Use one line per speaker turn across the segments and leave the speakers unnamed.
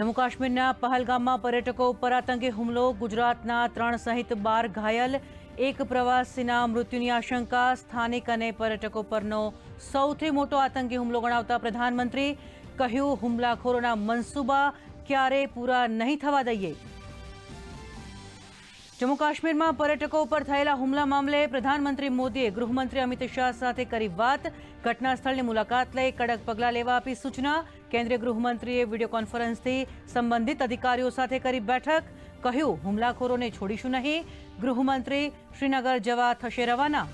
જમ્મુ કાશ્મીરના પહલગામમાં પર્યટકો ઉપર આતંકી હુમલો, ગુજરાતના ત્રણ સહિત બાર ઘાયલ, એક પ્રવાસીના મૃત્યુની આશંકા, સ્થાનિક અને પર્યટકો પરનો સૌથી મોટો આતંકી હુમલો ગણાવતા પ્રધાનમંત્રી કહ્યું, હુમલાખોરોના મનસૂબા ક્યારે પૂરા નહીં થવા દઈએ. જમ્મુ કાશ્મીરમાં પર્યટકો ઉપર થયેલા હુમલા મામલે પ્રધાનમંત્રી મોદીએ ગૃહમંત્રી અમિત શાહ સાથે કરી વાત. ઘટના સ્થળની મુલાકાત લઈ કડક પગલાં લેવા આપી સૂચના. કેન્દ્રીય ગૃહમંત્રીએ વીડિયો કોન્ફરન્સથી સંબંધિત અધિકારીઓ સાથે કરી બેઠક. કહ્યું, હુમલાખોરોને છોડીશું નહીં. ગૃહમંત્રી શ્રીનગર જવા થશે રવાના.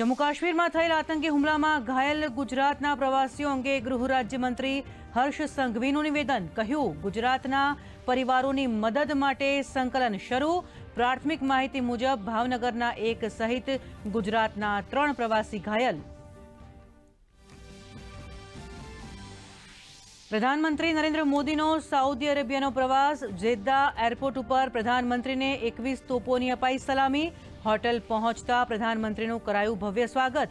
જમ્મુ કાશ્મીરમાં થયેલા આતંકી હુમલામાં ઘાયલ ગુજરાતના પ્રવાસીઓ અંગે ગૃહ રાજ્યમંત્રી હર્ષ સંઘવીનું નિવેદન. કહ્યું, ગુજરાતના પરિવારોની મદદ માટે સંકલન શરૂ. પ્રાથમિક માહિતી મુજબ ભાવનગરના એક સહિત ગુજરાતના ત્રણ પ્રવાસી ઘાયલ. પ્રધાનમંત્રી નરેન્દ્ર મોદીનો સાઉદી અરેબિયાનો પ્રવાસ જેદ્દા એરપોર્ટ ઉપર પ્રધાનમંત્રીને એકવીસ તોપોની અપાઈ સલામી. હોટેલ પહોંચતા પ્રધાનમંત્રીનું કરાયું ભવ્ય સ્વાગત.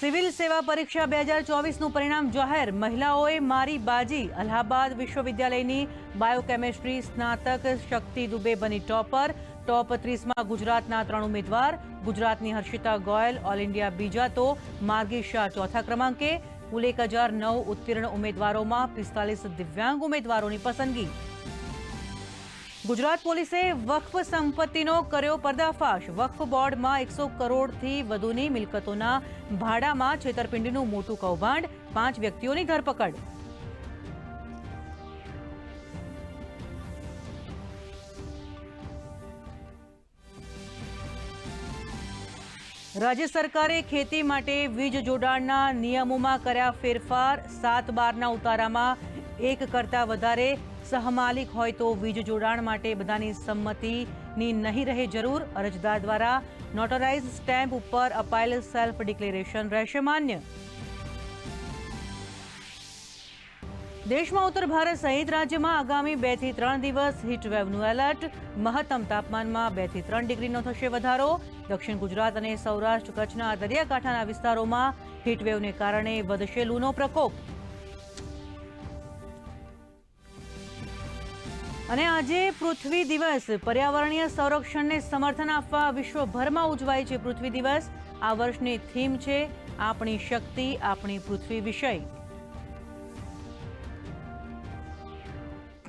સિવિલ સેવા પરીક્ષા બે હજાર ચોવીસનું પરિણામ જાહેર. મહિલાઓએ મારી બાજી. અલ્હાબાદ વિશ્વવિદ્યાલયની બાયોકેમિસ્ટ્રી સ્નાતક શક્તિ દુબે બની ટોપર. ટોપ ત્રીસમાં ગુજરાતના ત્રણ ઉમેદવાર. ગુજરાતની હર્ષિતા ગોયલ, ઓલ ઇન્ડિયા બીજા તો. માર્ગી શાહ ચોથા ક્રમાંકે. કુલ એક હજાર નવ ઉત્તીર્ણ ઉમેદવારોમાં પિસ્તાલીસ દિવ્યાંગ ઉમેદવારોની પસંદગી. ગુજરાત પોલીસે વક્ફ સંપત્તિનો કર્યો પર્દાફાશ. વક્ફ બોર્ડમાં એકસો કરોડથી વધુની મિલકતોના ભાડામાં છેતરપિંડીનું મોટું કૌભાંડ, પાંચ વ્યક્તિઓની ધરપકડ. રાજ્ય સરકારે ખેતી માટે વીજ જોડાણના નિયમોમાં કર્યા ફેરફાર. સાત બારના ઉતારામાં એક કરતાં વધારે સહમાલિક હોય તો વીજ જોડાણ માટે બધાની સંમતિની નહીં રહે જરૂર. અરજદાર દ્વારા નોટરાઇઝ સ્ટેમ્પ ઉપર અપાયેલ સેલ્ફ ડિક્લેરેશન રહેશે માન્ય દેશમાં ઉત્તર ભારત સહિત રાજ્યમાં આગામી બેથી ત્રણ દિવસ હીટવેવનું એલર્ટ મહત્તમ તાપમાનમાં બેથી ત્રણ ડિગ્રીનો થશે વધારો. દક્ષિણ ગુજરાત અને સૌરાષ્ટ્ર કચ્છના દરિયાકાંઠાના વિસ્તારોમાં હીટવેવને કારણે વધશે લૂનો પ્રકોપ. અને આજે પૃથ્વી દિવસ. પર્યાવરણીય સંરક્ષણને સમર્થન આપવા વિશ્વભરમાં ઉજવાય છે પૃથ્વી દિવસ. આ વર્ષની થીમ છે આપણી શક્તિ, આપણી પૃથ્વી વિષય.